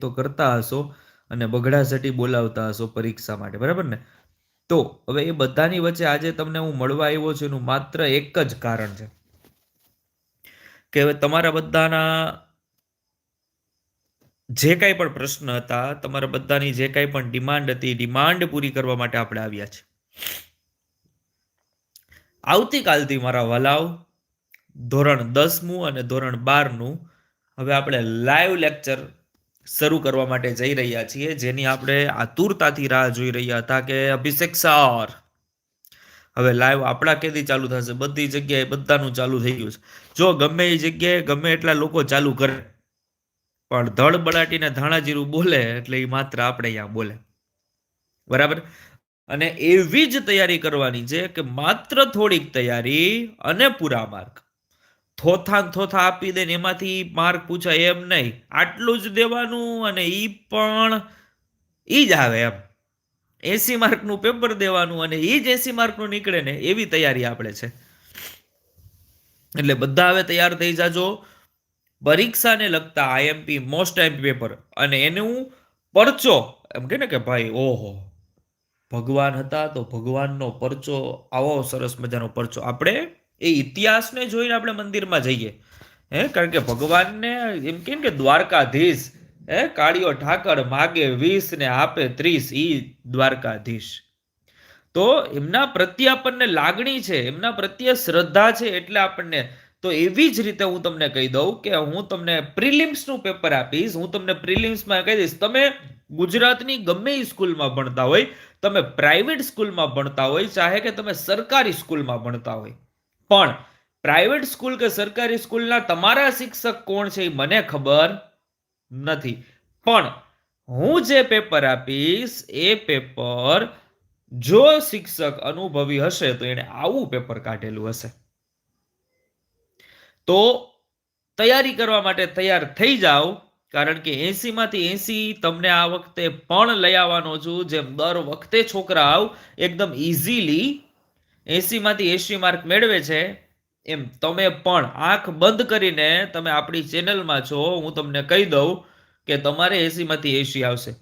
તો કરતા હશો અને બગડાસટી બોલાવતા હશો પરીક્ષા માટે, બરાબર ને? તો હવે એ બધાની વચ્ચે આજે તમને હું મળવા આવ્યો છું એનું માત્ર એક જ કારણ છે કે હવે તમારા બધાના જે કાંઈ પણ પ્રશ્ન હતા, તમારા બધાની જે કાંઈ પણ ડિમાન્ડ હતી, ડિમાન્ડ પૂરી કરવા માટે આપણે આવ્યા છે આવતીકાલથી મારા વલાવ ધોરણ દસમું અને ધોરણ બારનું હવે આપણે લાઈવ લેક્ચર શરૂ કરવા માટે જઈ રહ્યા છીએ, જેની આપણે આતુરતાથી રાહ જોઈ રહ્યા હતા કે અભિષેક સર. હવે લાઈવ આપણા કેદી ચાલુ થશે? બધી જગ્યાએ બધાનું ચાલુ થઈ ગયું છે. જો ગમે એ જગ્યાએ, ગમે એટલા લોકો ચાલુ કરે. પણ ધડ બળાટીને ધાણાજીરું બોલે, એટલે એ માત્ર આપણે અહીંયા બોલે. બરાબર? અને એવી જ તૈયારી કરવાની છે કે માત્ર થોડીક તૈયારી અને પૂરા માર્ક. થોથા થોથા આપી દે ને એમાંથી માર્ક પૂછાય એમ નહીં. આટલું જ દેવાનું અને એ પણ એ જ આવે એમ. એસી માર્કનું પેપર દેવાનું અને એ જ એસી માર્કનું નીકળે ને એવી તૈયારી આપણે છે. એટલે બધા હવે તૈયાર થઈ જાજો. પરીક્ષાને લગતા આઈએમપી મોસ્ટ આઈએમપી પેપર. અને એનું પરચો, એમ કે ને કે ભાઈ, ઓહો, ભગવાન હતા તો ભગવાનનો પરચો, આવો સરસ મજાનો પરચો. આપણે એ ઇતિહાસને જોઈને આપણે મંદિરમાં જઈએ. હે? કારણ કે ભગવાનને એમ કે ને કે દ્વારકાધીશ, હે? કાળીઓ ઠાકર માગે વીસ ને આપે ત્રીસ, ઈ દ્વારકાધીશ. તો એમના પ્રત્યે આપણને લાગણી છે, એમના પ્રત્યે શ્રદ્ધા છે એટલે આપણને, તો એવી જ રીતે હું તમને કહી દઉં કે હું તમને પ્રિલિમ્સનું પેપર આપીશ, હું તમને પ્રિલિમ્સમાં કહી દઈશ. તમે ગુજરાતની ગમે એ સ્કૂલમાં ભણતા હોય, તમે પ્રાઇવેટ સ્કૂલમાં ભણતા હોય, ચાહે કે તમે સરકારી સ્કૂલમાં ભણતા હોય પણ પ્રાઇવેટ સ્કૂલ કે સરકારી સ્કૂલના તમારા શિક્ષક કોણ છે એ મને ખબર નથી. પણ હું જે પેપર આપીશ, એ પેપર જો શિક્ષક અનુભવી હશે તો એને આવું પેપર કાઢેલું હશે. તો તૈયારી કરવા માટે તૈયાર થઈ જાઓ, કારણ કે એસી માંથી એસી તમને આ વખતે પણ લઈ આવવાનો છું. જેમ દર વખતે છોકરાઓ, એકદમ ઇઝીલી એસી માંથી એસી માર્ક મેળવે છે, એમ તમે પણ આંખ બંધ કરીને તમે આપણી ચેનલમાં છો, હું તમને કહી દઉં કે તમારે એસીમાંથી એસી આવશે.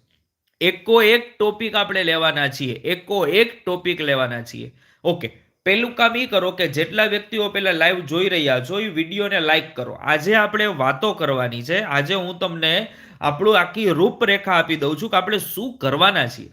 એકો એક ટોપિક આપણે લેવાના છીએ, એકો એક ટોપિક લેવાના છીએ. ઓકે, પહેલું કામ એ કરો કે જેટલા વ્યક્તિઓ પહેલા લાઈવ જોઈ રહ્યા છો એ વિડીયોને લાઈક કરો. આજે આપણે વાતો કરવાની છે, આજે હું તમને આપણું આખી રૂપરેખા આપી દઉં છું કે આપણે શું કરવાના છીએ.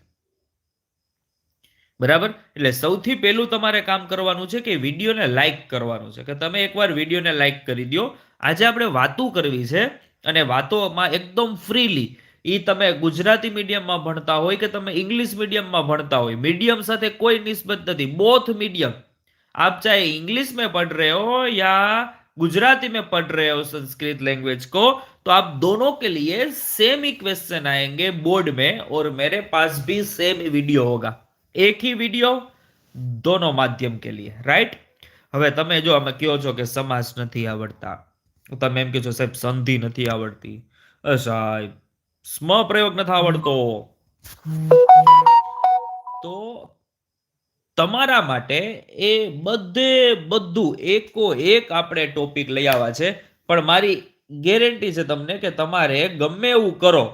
બરાબર એટલે સૌથી પહેલું તમારે કામ કરવાનું છે કે વિડીયોને લાઈક કરવાનું છે કે તમે એકવાર વિડીયોને લાઈક કરી દો આજે આપણે વાતો કરવી છે અને વાતોમાં એકદમ ફ્રીલી એ તમે ગુજરાતી મીડિયમમાં ભણતા હોય કે તમે ઇંગ્લિશ મીડિયમમાં ભણતા હોય મીડિયમ સાથે કોઈ નિસ્બત નથી બોથ मीडियम आप चाहे इंग्लिश में पढ़ रहे हो या गुजराती में पढ़ रहे हो संस्कृत लैंग्वेज को तो आप दोनों के लिए सेम ही क्वेश्चन आएंगे बोर्ड में और मेरे पास भी सेम वीडियो होगा एक ही वीडियो दोनों माध्यम के लिए રાઈટ હવે તમે જો અમે કહો છો કે સમાસ નથી આવડતા તમે એમ કહો છો સાહેબ સંધિ નથી આવડતી અ સાહેબ સ્મ પ્રયોગ નથી આવડતો તો તમારા માટે એ બધે બધું એકો એક આપણે ટોપિક લઈ આવ્યા છે પણ મારી ગેરંટી છે તમને કે તમારે ગમે એવું કરો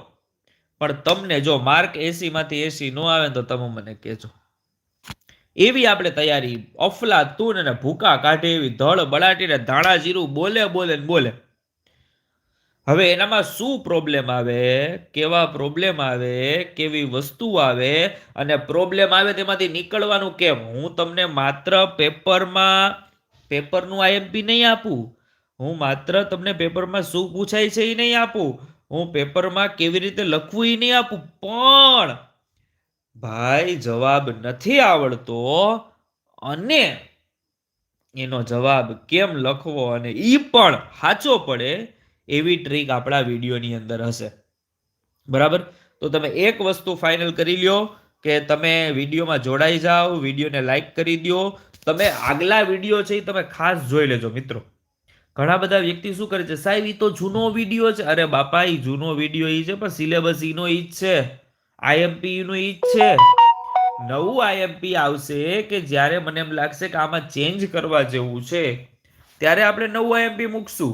પણ તમને જો માર્ક એસી માંથી એસી ન આવે તો તમે મને કહેજો. એવી આપણે તૈયારી, અફલા તું અને ભૂકા કાઢે એવી ધળ બળાટીને ધાણા જીરું બોલે બોલે ને બોલે. હવે એનામાં શું પ્રોબ્લેમ આવે? કેવા પ્રોબ્લેમ આવે? કેવી વસ્તુ આવે? અને પ્રોબ્લેમ આવે તેમાંથી નીકળવાનું કેમ? હું તમને માત્ર પેપરમાં, પેપરનું આઈએમપી નહીં આપું. હું માત્ર તમને પેપરમાં શું પૂછાય છે એ નહીં આપું. હું પેપરમાં કેવી રીતે લખવું એ નહીં આપું, પણ ભાઈ જવાબ નથી આવડતો અને એનો જવાબ કેમ લખવો અને એ પણ સાચો પડે એવી ટ્રીક આપણા વિડીયોની અંદર હશે. બરાબર? તો તમે એક વસ્તુ ફાઇનલ કરી લ્યો કે તમે વિડીયોમાં જોડાઈ જાઓ, વિડીયોને લાઈક કરી દો તમે આગલા વીડિયો છે એ તમે ખાસ જોઈ લેજો મિત્રો. ઘણા બધા વ્યક્તિ શું કરે છે? સાહેબ એ તો જૂનો વીડિયો છે. અરે બાપા એ જૂનો વીડિયો એ છે, પણ સિલેબસ ઈનો ઈ જ છે. આઈએમપી નો ઈ જ છે. નવું આઈએમપી આવશે કે જ્યારે મને એમ લાગશે કે આમાં ચેન્જ કરવા જેવું છે, ત્યારે આપણે નવું આઈએમપી મૂકશું.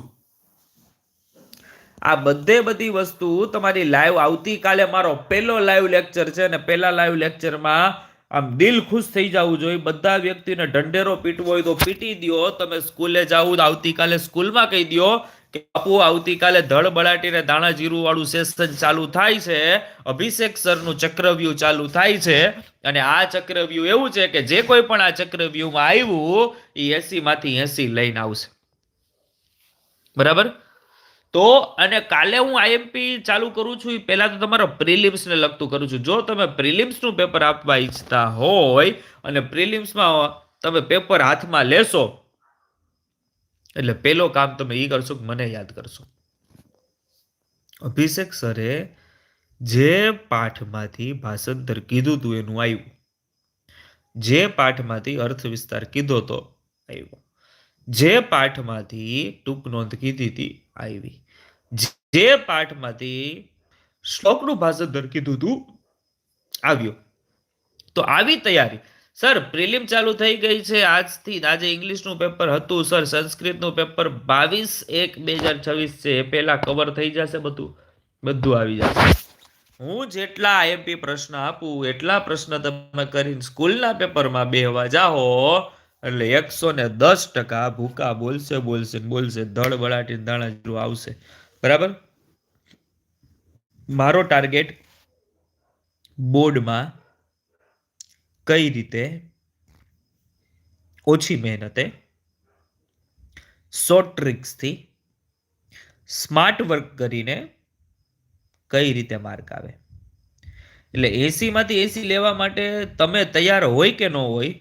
આ બધે બધી વસ્તુ તમારી લાઈવ આવતીકાલે મારો પહેલો લાઈવ લેક્ચર છે અને પહેલા લાઈવ લેક્ચરમાં આમ દિલ ખુશ થઈ જવું જોઈએ. બધા વ્યક્તિને ઢંઢેરો પીટવો હોય તો પીટી દ્યો તમે સ્કૂલે જાવ આવતીકાલે સ્કૂલમાં કહી દ્યો કે, બાપુ, આવતીકાલે ધળ બળાટીને દાણા જીરું વાળું સેશન ચાલુ થાય છે. અભિષેક સરનું ચક્રવ્યૂહ ચાલુ થાય છે. અને આ ચક્રવ્યૂહ એવું છે કે, જે કોઈ પણ આ ચક્રવ્યૂહમાં આવ્યું એ એસી માંથી એસી લઈને આવશે. બરાબર? તો અને કાલે હું આઈએમપી ચાલુ કરું છું એ પહેલાં તો તમારા પ્રિલિમ્સને લગતું કરું છું. જો તમે પ્રિલિમ્સનું પેપર આપવા ઈચ્છતા હોય અને પ્રિલિમ્સમાં તમે પેપર હાથમાં લેશો, એટલે પેલો કામ તમે એ કરશો કે મને યાદ કરશો. અભિષેક સરે જે પાઠમાંથી ભાષાંતર કીધું હતું એનું આવ્યું જે પાઠમાંથી અર્થ વિસ્તાર કીધો તો આવ્યો જે પાઠમાંથી ટૂંક નોંધ કીધી હતી, આવી. જે પાઠમાંથી શ્લોકનું ભાષાંતર કીધું હતું, આવ્યો. તો આવી તૈયારી. સર, પ્રિલિમ ચાલુ થઈ ગઈ છે. આજથી આજે ઇંગ્લિશનું પેપર હતું. સર, સંસ્કૃતનું પેપર બાવીસ એક બે હજાર છવ્વીસ છે. એ પહેલાં કવર થઈ જશે બધું. બધું આવી જશે. હું જેટલા આઈએમપી પ્રશ્ન આપું, એટલા પ્રશ્ન તમે કરીને સ્કૂલના પેપરમાં બેહવા જાઓ. એટલે એકસો ને દસ ટકા ભૂકા બોલશે બોલશે બોલશે. ધડ બળાટી દાણા જીરું આવશે. બરાબર? મારો ટાર્ગેટ બોર્ડમાં કઈ રીતે ઓછી મહેનતે શોર્ટ ટ્રિક્સથી સ્માર્ટ વર્ક કરીને કઈ રીતે માર્ક આવે? એટલે એસીમાંથી એસી લેવા માટે તમે તૈયાર હોય કે ન હોય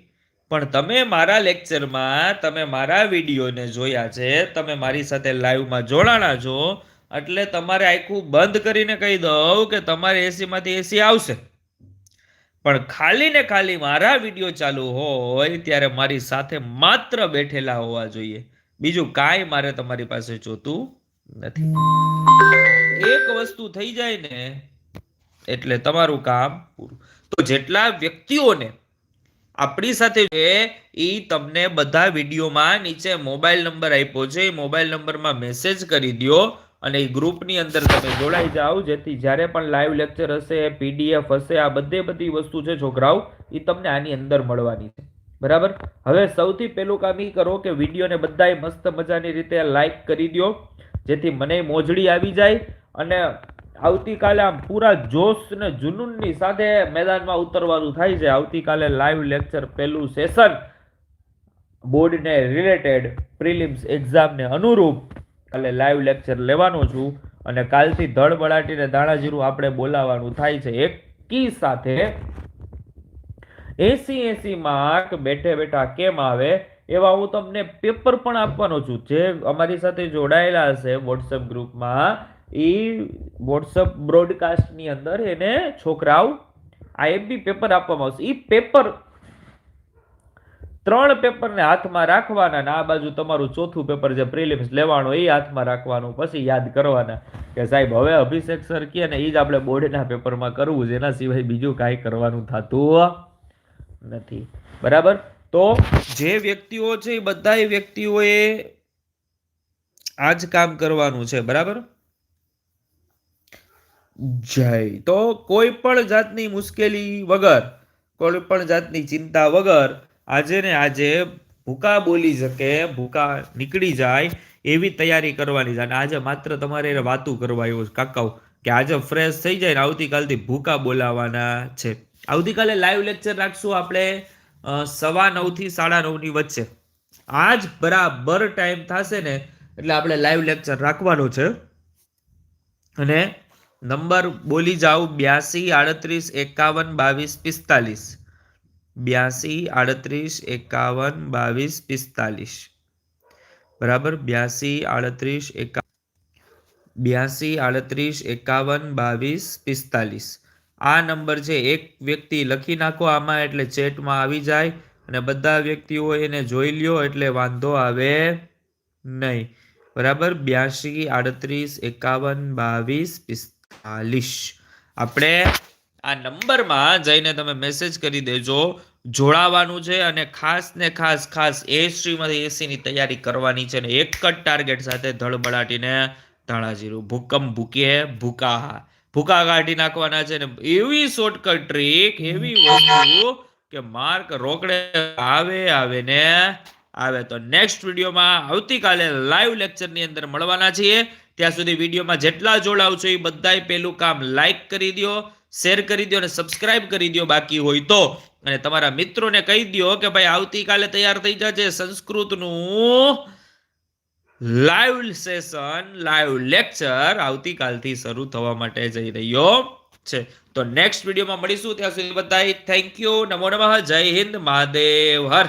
પણ તમે મારા લેક્ચરમાં, તમે મારા વિડીયોને જોયા છે, તમે મારી સાથે લાઈવમાં જોડાણા છો, એટલે તમારે આખું બંધ કરીને કહી દઉં કે તમારે એસીમાંથી એસી આવશે. પણ ખાલી ને ખાલી મારા વીડિયો ચાલુ હોય ત્યારે મારી સાથે માત્ર બેઠેલા હોવા જોઈએ. બીજું કાંઈ મારે તમારી પાસે જોતું નથી. એક વસ્તુ થઈ જાય ને, એટલે તમારું કામ પૂરું. તો જેટલા વ્યક્તિઓને આપણી સાથે એ તમને બધા વિડીયોમાં નીચે મોબાઈલ નંબર આપ્યો છે. એ મોબાઈલ નંબરમાં મેસેજ કરી દો અને એ ગ્રુપની અંદર તમે જોડાઈ જાઓ, જેથી જ્યારે પણ લાઈવ લેક્ચર હશે, પીડીએફ હશે, આ બધે બધી વસ્તુ છે છોકરાઓ, એ તમને આની અંદર મળવાની છે. બરાબર? હવે સૌથી પહેલું કામ એ કરો કે વિડીયોને બધાએ મસ્ત મજાની રીતે લાઈક કરી દો જેથી મને મોજડી આવી જાય અને આવતીકાલે આમ પૂરા જોશ ને જુનૂનની સાથે મેદાનમાં ઉતરવાનું થાય છે. આવતીકાલે લાઈવ લેક્ચર પહેલું સેશન બોર્ડને રિલેટેડ પ્રિલિમ્સ એક્ઝામને અનુરૂપ કાલે લાઈવ લેક્ચર લેવાનો છું અને કાલથી ધડ બળાટીને દાણાજીરું આપણે બોલાવવાનું થાય છે. એકી સાથે એસી એસી માર્ક બેઠે બેઠા કેમ આવે એવા હું તમને પેપર પણ આપવાનો છું. જે અમારી સાથે જોડાયેલા હશે વોટ્સએપ ગ્રુપમાં એ વોટ્સઅપ બ્રોડકાસ્ટની અંદર એને છોકરાઓ આઈએમપી પેપર આપવામાં આવશે. એ પેપર ત્રણ પેપરને હાથમાં રાખવાના ને આ બાજુ તમારું ચોથું પેપર જે પ્રિલિમ્સ લેવાનું એ હાથમાં રાખવાનું, પછી યાદ કરવાના કે સાહેબ, હવે અભિષેક સર કહે ને એ જ આપણે બોર્ડના પેપરમાં કરવું છે, એના સિવાય બીજું કાંઈ કરવાનું થતું નથી. બરાબર? તો જે વ્યક્તિઓ છે એ બધા વ્યક્તિઓએ આ જ કામ કરવાનું છે, બરાબર? જય. તો કોઈ પણ જાતની મુશ્કેલી વગર, કોઈ પણ જાતની ચિંતા વગર આજે ને આજે ભૂકા બોલી શકે, ભૂકા નીકળી જાય એવી તૈયારી કરવાની છે. અને આજે માત્ર તમારે વાતું કરવા આવ્યો કાકાઓ, કે આજે ફ્રેશ થઈ જાય ને આવતીકાલથી ભૂકા બોલાવાના છે. આવતીકાલે લાઈવ લેક્ચર રાખશું આપણે સવા નવથી સાડા નવની વચ્ચે. આજ બરાબર ટાઈમ થશે ને, એટલે આપણે લાઈવ લેક્ચર રાખવાનો છે. અને નંબર બોલી જાઓ બ્યાસી, આડત્રીસ, એકાવન, બાવીસ, પિસ્તાલીસ. બ્યાસી, આડત્રીસ, એકાવન, બાવીસ, પિસ્તાલીસ. બરાબર? બ્યાસી, આડત્રીસ, એકા બ્યાસી, આડત્રીસ, એકાવન, બાવીસ, પિસ્તાલીસ. આ નંબર છે, એક વ્યક્તિ લખી નાખો આમાં એટલે ચેટમાં આવી જાય અને બધા વ્યક્તિઓ એને જોઈ લ્યો એટલે વાંધો આવે નહીં. બરાબર? બ્યાસી, આડત્રીસ, એકાવન, બાવીસ પિસ્તાલીસ ચાલીસ. આપણે આ નંબરમાં જઈને તમે મેસેજ કરી દેજો. જોડાવાનું છે અને ખાસ ને ખાસ ખાસ એ સ્ટ્રીમમાંથી એસીની તૈયારી કરવાની છે ને એક જ ટાર્ગેટ સાથે ધડબડાટીને ધાણાજીરું ભૂકંપ ભૂકે ભૂકા ભૂકા કાઢી નાખવાના છે ને એવી શોર્ટકટ ટ્રીક એવી વસ્તુ કે માર્ક રોકડે આવે આવે ને આવે. તો નેક્સ્ટ વિડીયોમાં આવતીકાલે લાઈવ લેક્ચરની અંદર મળવાના છીએ. ત્યાં સુધી વિડીયોમાં જેટલા જોડાવ છો એ બધાએ પેલું કામ લાઈક કરી દો શેર કરી દો અને સબસ્ક્રાઇબ કરી દો બાકી હોય તો. અને તમારા મિત્રોને કહી દો કે ભાઈ આવતીકાલે તૈયાર થઈ જશે સંસ્કૃતનું લાઈવ સેશન લાઈવ લેક્ચર આવતીકાલથી શરૂ થવા માટે જઈ રહ્યો છે. તો નેક્સ્ટ વિડીયોમાં મળીશું. ત્યાં સુધી બધાય થેન્ક યુ નમો નમઃ. જય હિન્દ. મહાદેવ. હર.